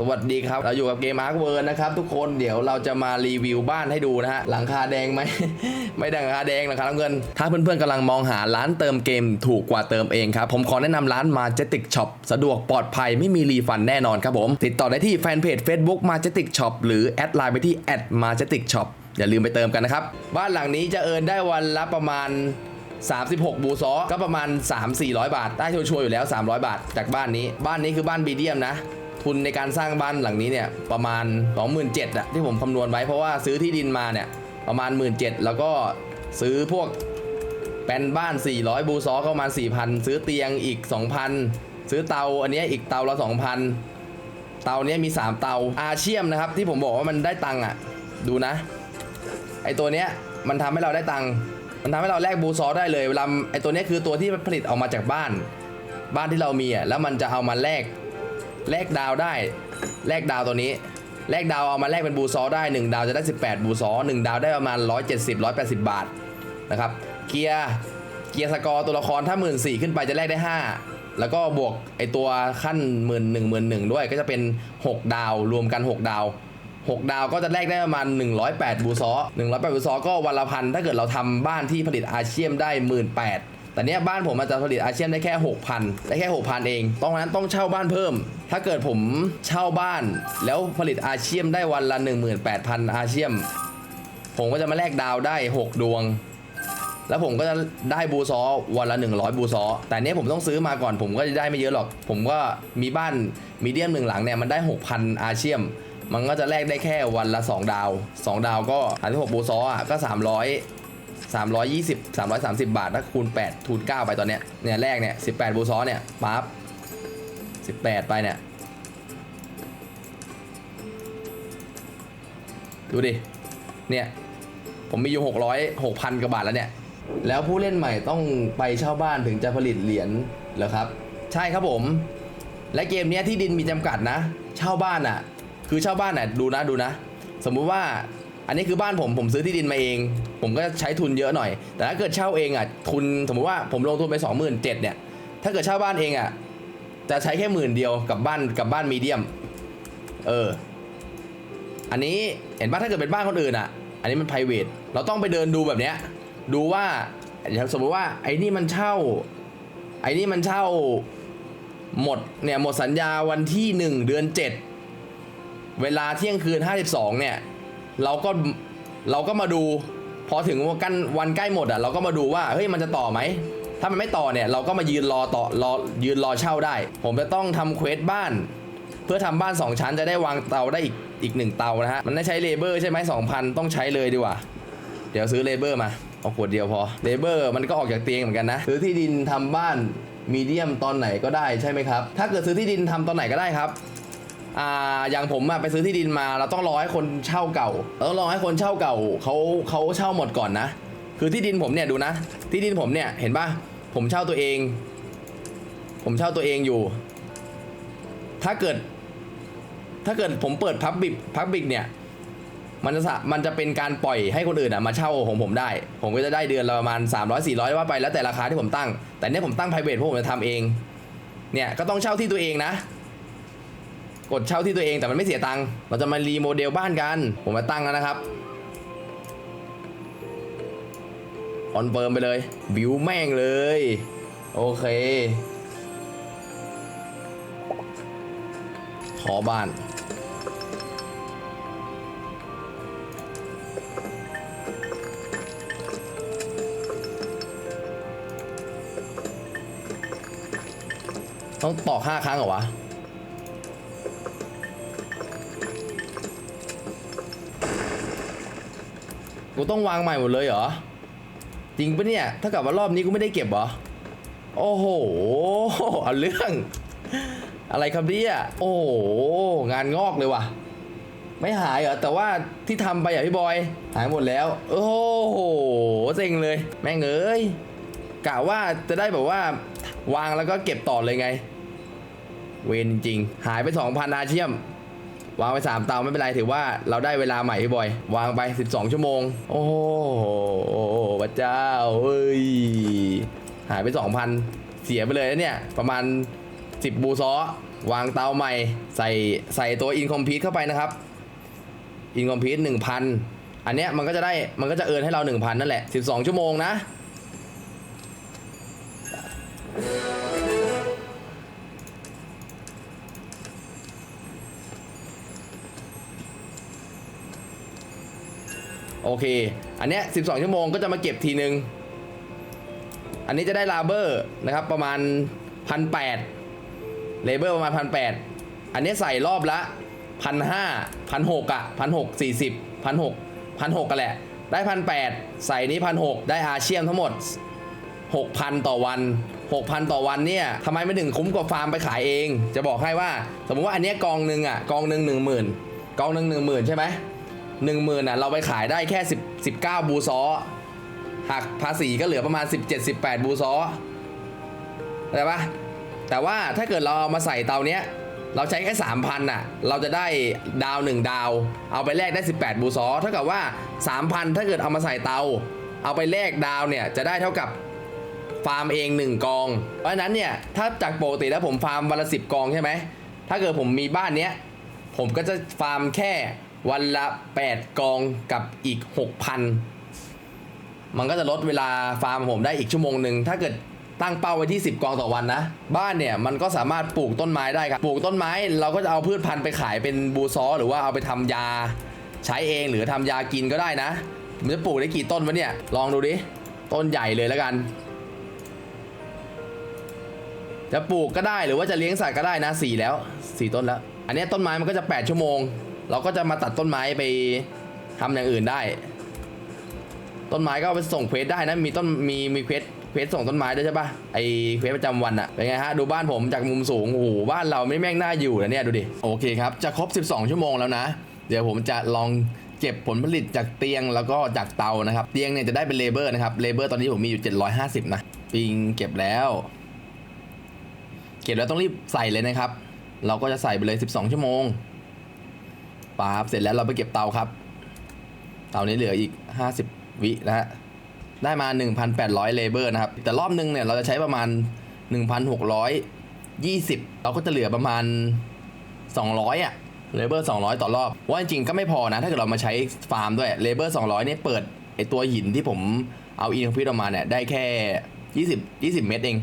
สวัสดีครับ เราอยู่กับเกมอาร์คเวิร์นะครับ ทุกคนเดี๋ยวเราจะมารีวิวบ้านให้ดูนะฮะ หลังคาแดงไหม ไม่ด้หลังคาแดงหลังคาน้ำเงิน ถ้าเพื่อนๆกำลังมองหาร้านเติมเกมถูกกว่าเติมเองครับ ผมขอแนะนำร้าน Majestic Shop สะดวกปลอดภัยไม่มีรีฟันแน่นอนครับผม ติดต่อได้ที่แฟนเพจ Facebook Majestic Shop หรือแอดไลน์ไปที่ @majestic shop อย่าลืมไปเติมกันนะครับ บ้านหลังนี้จะเอินได้วันละประมาณ36 บูซอก็ประมาณ 3-400 บาท ได้ชัวร์อยู่แล้ว 300 บาท จากบ้านนี้ บ้านนี้คือบ้านบีเดียมนะ ทุนในการสร้างบ้านหลังนี้เนี่ยประมาณ 27,000อะที่ผมคำนวณไว้เพราะว่าซื้อที่ดินมาเนี่ยประมาณ 17,000 แล้วก็ซื้อพวกแปลนบ้าน 400 บูซอก็ประมา 4,000 ซื้อเตียงอีก 2,000 ซื้อเตาอันนี้อีกเตาละ 2,000 เตาเนี้ยมี 3 เตาอาเชียมนะครับ ที่ผมบอกว่ามันได้ตังค์อะดูนะ ไอตัวเนี้ยมันทำให้เราได้ตังค์มันทำให้เราแลกบูซอได้เลยเวลาไอตัวเนี้ยคือตัวที่ผลิตออกมาจากบ้าน บ้านที่เรามีอะแล้วมันจะเอามาแลก แลกดาวได้ แลกดาวตัวนี้ แลกดาวเอามาแลกเป็นบูซอได้ 1 ดาวจะได้ 18 บูซอ1ดาวได้ประมาณ 170 180 บาทนะครับ เกียร์เกียร์สกอร์ตัวละครถ้า 1 4ื่นขึ้นไปจะแลกได้ 5 แล้วก็บวกไอตัวขั้นหมื่นหนึ่งหมื่นหนึ่งด้วยก็จะเป็น 6 ดาวรวมกัน 6 ดาว 6 ดาวก็จะแลกได้ประมาณ 108 บูซอ108 บูซอก็วันละพันถ้าเกิดเราทำบ้านที่ผลิตอาเชียมได้ 18,000แต่เนี้ยบ้านผมมันจะผลิตอาเชียมได้แค่ 6,000 ได้แค่ 6,000 เองตรงนั้นต้องเช่าบ้านเพิ่ม ถ้าเกิดผมเช่าบ้าน แล้วผลิตอาเชียมได้วันละ 18,000 อาเชียม ผมก็จะมาแลกดาวได้ 6 ดวง แล้วผมก็จะได้บูซอวันละ 100 บูซอ แต่เนี้ยผมต้องซื้อมาก่อนผมก็จะได้ไม่เยอะหรอก ผมก็มีบ้านมีเดียมหนึ่งหลังเนี่ยมันได้ 6,000 อาเชียม มันก็จะแลกได้แค่วันละ 2 ดาว 2 ดาวก็อันที่6บูซออะก็ 300 320 330 บาทถ้าคูณ 8 ทูณ9ไปตอนเนี้ยเนี่ยแรกเนี่ย 18 บูซอเนี่ยปั๊บ 18ไปเนี่ย ดูดิ เนี่ย ผมมีอยู่600 6,000กว่าบาทแล้วเนี่ย แล้วผู้เล่นใหม่ต้องไปเช่าบ้านถึงจะผลิตเหรียญเหรอครับ ใช่ครับผม และเกมนี้ที่ดินมีจำกัดนะ เช่าบ้านอะ คือเช่าบ้านอะดูนะดูนะ สมมุติว่าอันนี้คือบ้านผมผมซื้อที่ดินมาเอง ผมก็ใช้ทุนเยอะหน่อย แต่ถ้าเกิดเช่าเองอะทุนสมมุติว่าผมลงทุนไป 27,000เนี่ยถ้าเกิดเช่าบ้านเองอะ จะใช้แค่หมื่นเดียวกับบ้านกับบ้านมีเดียม เออ อันนี้เห็นป่ะถ้าเกิดเป็นบ้านคนอื่นอะ อันนี้มัน p r i v a t เราต้องไปเดินดูแบบเนี้ย ดูว่าสมมติว่าไอ้นี่มันเช่า ไอ้นี่มันเช่าหมดเนี่ยหมดสัญญาวันที่ 1 เดือน 7 เวลาเที่ยงคืน 52 เนี่ย เราก็เราก็มาดู พอถึงวันกันวันใกล้หมดอะเราก็มาดูว่าเฮ้ยมันจะต่อไหม ถ้ามันไม่ต่อเนี่ยเราก็มายืนรอต่อรอยืนรอเช่าได้ ผมจะต้องทำเควสบ้าน เพื่อทำบ้าน 2 ชั้นจะได้วางเตาได้อีกอีกหนึ่งเตานะฮะ มันได้ใช้เลเบอร์ใช่ไหม2,000ต้องใช้เลยดีกว่า เดี๋ยวซื้อเลเบอร์มาเอาขวดเดียวพอเลเบอร์มันก็ออกจากเตียงเหมือนกันนะซื้อที่ดินทำบ้านมีเดียมตอนไหนก็ได้ใช่ไหมครับ ถ้าเกิดซื้อที่ดินทำตอนไหนก็ได้ครับอ่าอย่างผมอะไปซื้อที่ดินมาเราต้องรอให้คนเช่าเก่าเราต้องรอให้คนเช่าเก่าเขาเขาเช่าหมดก่อนนะ คือที่ดินผมเนี่ยดูนะ ที่ดินผมเนี่ยเห็นปะผมเช่าตัวเอง ผมเช่าตัวเองอยู่ ถ้าเกิด ถ้าเกิดผมเปิดพับบิกพับบิกเนี่ย มันจะมันจะเป็นการปล่อยให้คนอื่นอะมาเช่าของผมได้ ผมก็จะได้เดือนละประมาณ 300 400 ว่าไปแล้วแต่ราคาที่ผมตั้ง แต่เนี่ยผมตั้ง private เพราะผมจะทำเอง เนี่ยก็ต้องเช่าที่ตัวเองนะกดเช่าที่ตัวเองแต่มันไม่เสียตังค์ เราจะมารีโมเดลบ้านกัน ผมมาตั้งแล้วนะครับ คอนเฟิร์มไปเลย บิวแม่งเลย โอเค ขอบ้านต้องตอกห้าครั้งเหรอวะ กูต้องวางใหม่หมดเลยเหรอ จริงปะเนี่ยถ้ากับว่ารอบนี้กูไม่ได้เก็บเหรอ โอ้โห เอาเรื่อง อะไรครับเนี่ยโอ้โห งานงอกเลยว่ะ ไม่หายเหรอ แต่ว่าที่ทำไปอะพี่บอย หายหมดแล้ว โอ้โหเซ็งเลย แม่งเอ้ยกะว่าจะได้แบบว่าวางแล้วก็เก็บต่อเลยไง เวรจริง หายไป2,000อาเชียม วางไป3เตาไม่เป็นไรถือว่าเราได้เวลาใหม่พี่บอย วางไป 12 ชั่วโมง โอ้โหพระเจ้าเฮ้ยหายไป 2,000 เสียไปเลยนะเนี่ย ประมาณ 10 บูซอวางเตาใหม่ ใส่ใส่ตัวอินคอมพีทเข้าไปนะครับอินคอมพีทหนึ่งพันอันเนี้ยมันก็จะได้มันก็จะเอินให้เรา 1,000 นั่นแหละ 12 ชั่วโมงนะ โอเค อันเนี้ย12 ชั่วโมงก็จะมาเก็บทีนึง อันนี้จะได้ลาเบอร์นะครับประมาณพันแปดเลเบอร์ประมาณพันแปดอันนี้ใส่รอบละพันห้าพันหกอะพันหกสี่สิบพันหกพันหกกันแหละ ได้พันแปดใส่นี้พันหกได้อาเชียมทั้งหมด6,000ต่อวัน6,000ต่อวันเนี่ยทำไมไม่ถึงคุ้มกว่าฟาร์มไปขายเอง จะบอกให้ว่า สมมติว่าอันเนี้ยกองหนึ่งอะกองหนึ่งหนึ่งหมื่นกองหนึ่งหนึ่งหมื่นใช่ไหม หนึ่งหมื่นอะเราไปขายได้แค่10 19บูซอหักภาษีก็เหลือประมาณ17 18บูซอเข้าใจปะแต่ว่าถ้าเกิดเราเอามาใส่เตาเนี้ยเราใช้แค่3,000น่ะ เราจะได้ดาว1ดาว เอาไปแลกได้ 18 บูซอเท่ากับว่า 3,000 ถ้าเกิดเอามาใส่เตา เอาไปแลกดาวเนี่ยจะได้เท่ากับฟาร์มเอง 1 กอง เพราะฉะนั้นเนี่ยถ้าจากปกติแล้วผมฟาร์มวันละ10กองใช่ไหม ถ้าเกิดผมมีบ้านเนี้ย ผมก็จะฟาร์มแค่ วันละ 8 กองกับอีก 6,000 มันก็จะลดเวลาฟาร์มผมได้อีกชั่วโมงหนึ่ง ถ้าเกิดตั้งเป้าไว้ที่ 10 กองต่อวันนะ บ้านเนี่ยมันก็สามารถปลูกต้นไม้ได้ครับ ปลูกต้นไม้เราก็จะเอาพืชพันธุ์ไปขายเป็นบูซอ หรือว่าเอาไปทำยา ใช้เองหรือทำยากินก็ได้นะ มันจะปลูกได้กี่ต้นวะเนี่ย ลองดูดิ ต้นใหญ่เลยแล้วกัน จะปลูกก็ได้หรือว่าจะเลี้ยงสัตว์ก็ได้นะสี่แล้วสี่ต้นแล้ว อันนี้ต้นไม้มันก็จะ 8 ชั่วโมง เราก็จะมาตัดต้นไม้ไปทำอย่างอื่นได้ ต้นไม้ก็ไปส่งเควสได้นะ มีต้นมีมีเควสเควสส่งต้นไม้ด้วยใช่ปะไอเควสประจำวันอะเป็นไงฮะ ดูบ้านผมจากมุมสูงโอ้โหบ้านเราไม่แม่งน่าอยู่นะเนี่ยดูดิ โอเคครับ จะครบ 12 ชั่วโมงแล้วนะ เดี๋ยวผมจะลองเก็บผลผลิตจากเตียงแล้วก็จากเตานะครับ เตียงเนี่ยจะได้เป็นเลเบอร์นะครับ เลเบอร์ตอนนี้ผมมีอยู่ 750 นะ ปิงเก็บแล้ว เก็บแล้วต้องรีบใส่เลยนะครับ เราก็จะใส่ไปเลย 12 ชั่วโมง ป๊าบเสร็จแล้วเราไปเก็บเตาครับ เตานี้เหลืออีก 50 วินะฮะ ได้มา 1,800 เลเบอร์นะครับ แต่รอบนึงเนี่ยเราจะใช้ประมาณ 1,620 เราก็จะเหลือประมาณ 200อะเลเบอร์200 ต่อรอบ ว่าจริงๆก็ไม่พอนะ ถ้าเกิดเรามาใช้ฟาร์มด้วยเลเบอร์200เนี่ยเปิดไอตัวหินที่ผมเอาอินฟิตออกมาเนี่ยได้แค่ 20 20 เม็ดเอง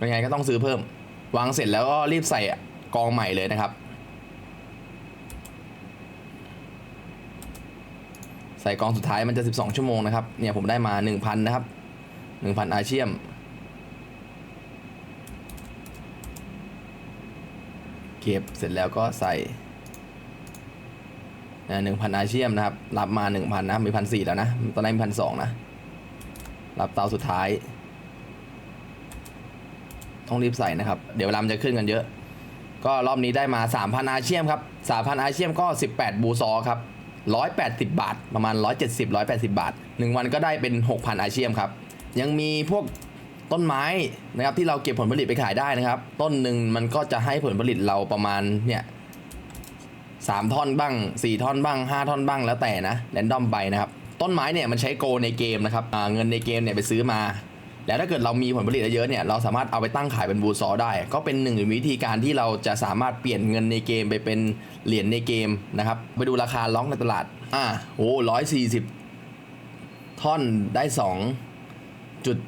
ยังไงก็ต้องซื้อเพิ่ม วางเสร็จแล้วก็รีบใส่กองใหม่เลยนะครับ ใส่กองสุดท้ายมันจะ 12 ชั่วโมงนะครับเนี่ยผมได้มา 1,000 นะครับ 1,000 อาเชียมเก็บเสร็จแล้วก็ใส่หนึ่งพันอาเชียมนะครับ รับมา1,000นะมีพันสี่แล้วนะ ตอนแรกมีพันสองนะ รับเตาสุดท้าย ต้องรีบใส่นะครับ เดี๋ยวลามจะขึ้นกันเยอะ ก็รอบนี้ได้มา3,000อาเชียมครับ3,000อาเชียมก็18บูซอครับ 180 บาท ประมาณ 170 180 บาท 1 วันก็ได้เป็น 6,000 อาเชียมครับ ยังมีพวกต้นไม้นะครับที่เราเก็บผลผลิตไปขายได้นะครับ ต้นหนึ่งมันก็จะให้ผลผลิตเราประมาณเนี่ยสามท่อนบ้าง 4 ท่อนบ้าง 5 ท่อนบ้างแล้วแต่นะแรนดอมไปนะครับ ต้นไม้เนี่ยมันใช้โกในเกมนะครับเงินในเกมเนี่ยไปซื้อมา แล้วถ้าเกิดเรามีผลผลิตเยอะๆเนี่ยเราสามารถเอาไปตั้งขายเป็นบูซอได้ ก็เป็นหนึ่งวิธีการที่เราจะสามารถเปลี่ยนเงินในเกมไปเป็นเหรียญในเกมนะครับไปดูราคาล็อกในตลาดอ่าโอ้ร้อยสี่สิบท่อนได้สองจุด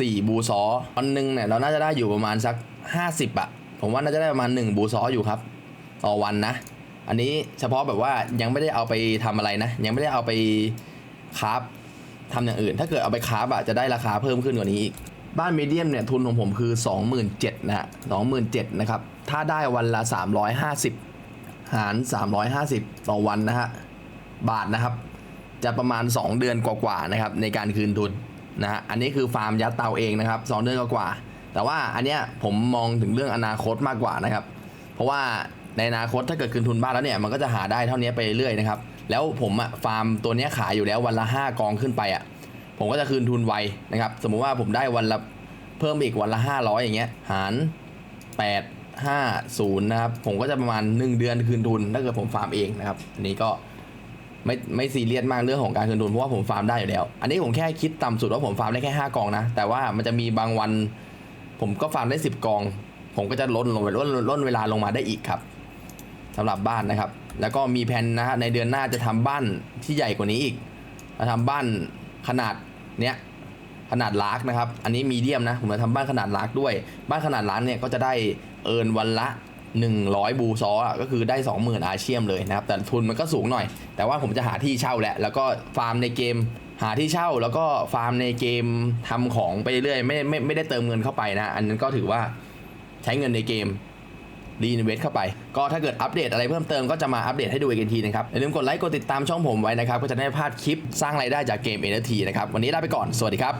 สี่บูซอวันหนึ่งเนี่ยเราน่าจะได้อยู่ประมาณสักห้าสิบอะผมว่าน่าจะได้ประมาณหนึ่งบูซออยู่ครับต่อวันนะ อันนี้เฉพาะแบบว่ายังไม่ได้เอาไปทำอะไรนะ ยังไม่ได้เอาไปคราฟ ทำอย่างอื่น ถ้าเกิดเอาไปคราฟอะจะได้ราคาเพิ่มขึ้นกว่านี้อีก บ้านมีเดียมเนี่ยทุนของผมคือ 27,000นะฮะ27,000นะครับ ถ้าได้วันละ 350 หาร 350 ต่อวันนะฮะ บาทนะครับ จะประมาณ 2 เดือนกว่าๆนะครับในการคืนทุนนะฮะ อันนี้คือฟาร์มยัดเตาเองนะครับ2เดือนกว่าๆแต่ว่าอันเนี้ยผมมองถึงเรื่องอนาคตมากกว่านะครับ เพราะว่าในอนาคตถ้าเกิดคืนทุนบ้านแล้วเนี่ยมันก็จะหาได้เท่านี้ไปเรื่อยนะครับ แล้วผมอะฟาร์มตัวนี้ขายอยู่แล้ววันละ 5 กองขึ้นไปอะผมก็จะคืนทุนไวนะครับ สมมุติว่าผมได้วันละเพิ่มอีกวันละ 500 อย่างเงี้ย หาร 8 5 0นะครับ ผมก็จะประมาณ 1 เดือนคืนทุน ถ้าเกิดผมฟาร์มเองนะครับอันนี้ก็ไม่ไม่ซีเรียสมากเรื่องของการคืนทุนเพราะว่าผมฟาร์มได้อยู่แล้ว อันนี้ผมแค่คิดต่ำสุดว่าผมฟาร์มได้แค่ 5 กองนะ แต่ว่ามันจะมีบางวัน ผมก็ฟาร์มได้ 10 กองผผมก็จะลดลงไปลดลดเวลาลงมาได้อีกครับ สำหรับบ้านนะครับ แล้วก็มีแผนนะฮะในเดือนหน้าจะทำบ้านที่ใหญ่กว่านี้อีกจะทำบ้านขนาดเนี้ยขนาดลากนะครับ อันนี้มีเดียมนะ ผมจะทำบ้านขนาดลากด้วย บ้านขนาดล้านเนี่ยก็จะได้เอินวันละ 100 บูซออะก็คือได้ 20,000 อาเชียมเลยนะครับ แต่ทุนมันก็สูงหน่อย แต่ว่าผมจะหาที่เช่าแหละ แล้วก็ฟาร์มในเกม หาที่เช่า แล้วก็ฟาร์มในเกมทำของไปเรื่อยไม่ไม่ไม่ได้เติมเงินเข้าไปนะ อันนั้นก็ถือว่าใช้เงินในเกม รีอินเวสเข้าไป ก็ถ้าเกิดอัปเดตอะไรเพิ่มเติมก็จะมาอัปเดตให้ดูอีกทีนะครับอย่าลืมกดไลค์กดติดตามช่องผมไว้นะครับก็จะได้พลาดคลิปสร้างรายได้จากเกม NFT นะครับวันนี้ลาไปก่อนสวัสดีครับ